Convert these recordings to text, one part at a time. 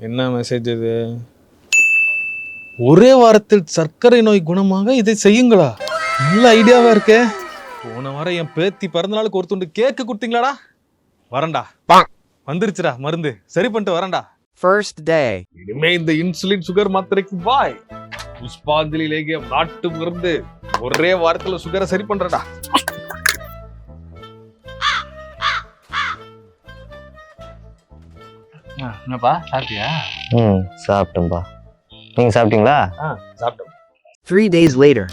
என்ன மெசேஜ் இது? ஒரே வாரத்தில் சர்க்கரை நோய் குணமாக இதை செய்யுங்களா? நல்ல ஐடியாவா இருக்கே. போன வாரம் என் பேத்தி பிறந்த நாளுக்கு ஒரு துண்டு கேக்கு கொடுத்தீங்களாடா? வரேன்டா. வந்துருச்சுடா மருந்து. சரி பண்ணிட்டு வரேன்டா. First day. இனிமே இந்த இன்சுலின் சுகர் மாத்திரைக்கு பாய் புஷ்பாஞ்சலி லேகியம் நாட்டு மருந்து. ஒரே வாரத்துல சுகரை சரி பண்றடா என்னப்பா சாப்பிட்டியா? ம் சாப்பிட்டேன்பா நீங்கள் சாப்பிட்டீங்களா? சாப்பிட்டோம். Three days later.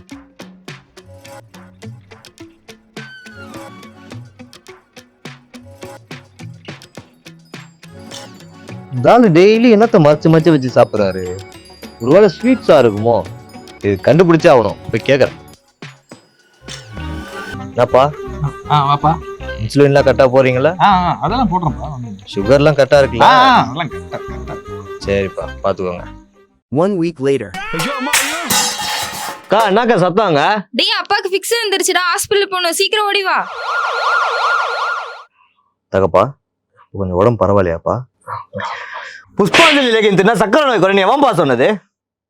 தாலு டெய்லி என்னத்த மறைச்சு மறைச்சு வச்சு சாப்பிட்றாரு? ஒருவேளை ஸ்வீட்ஸாக இருக்குமோ? இது கண்டுபிடிச்சே ஆகணும். போய் கேட்குறேன் என்னப்பா? ஆ வாப்பா. இன்சுலின்லாம் கரெக்டாக போறீங்களா? அதெல்லாம் போடுறோம்ப்பா. சுகர்லாம் கரெக்டாக இருக்குல்ல ஆ, அதெல்லாம் சரிப்பா பார்த்துக்கோங்க One week later. அக்கா என்னக்கா சத்தாங்க டேய் அப்பாக்கு ஃபிக்ஸ் வந்துருச்சுடா. ஹாஸ்பிட்டல் போகணும். சீக்கிரம் ஓடி வா. தகப்பா கொஞ்சம் உடம்பு பரவாயில்லையாப்பா? புஷ்பாஞ்சலி தின்னா சக்கரை நோய் குறையும் எவன்பா சொன்னது?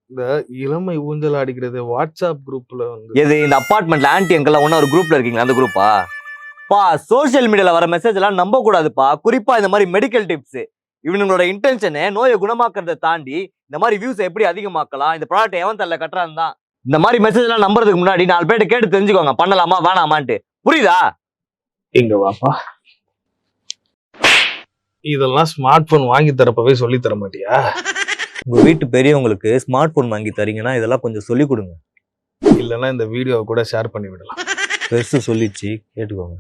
இந்த இளமை ஊஞ்சல் அடிக்கிறது வாட்ஸ்அப் குரூப்ல வந்து எது இந்த அப்பார்ட்மெண்ட்ல ஆன்டி அங்கிள் ஒண்ணா ஒரு குரூப்ல இருக்கீங்களா? அந்த குரூப்பா பா சோஷியல் மீடியால வர மெசேஜ் எல்லாம் நம்ப கூடாதுப்பா குறிப்பா இந்த மாதிரி மெடிக்கல் டிப்ஸ் இவனுங்களோட இன்டென்ஷனு நோயை குணமாக்குறதை தாண்டி இந்த மாதிரி வியூஸ் எப்படி அதிகமாக்கலாம் இந்த ப்ராடக்ட் எவன் தள்ள கட்டுறான் தான். இந்த மாதிரி மெசேஜ் எல்லாம் நம்புறதுக்கு முன்னாடி நாலு பேர்ட்ட கேட்டு தெரிஞ்சுக்கோங்க. பண்ணலாமா வேணாமான்ட்டு. புரியுதா? இங்க வாப்பா. இதெல்லாம் ஸ்மார்ட் போன் வாங்கி தரப்பவே சொல்லி தர மாட்டியா? உங்க வீட்டு பெரியவங்களுக்கு ஸ்மார்ட் போன் வாங்கி தரீங்கன்னா இதெல்லாம் கொஞ்சம் சொல்லி கொடுங்க. இல்லைன்னா இந்த வீடியோவை கூட ஷேர் பண்ணி விடலாம். பெருசு சொல்லிச்சு கேட்டுக்கோங்க.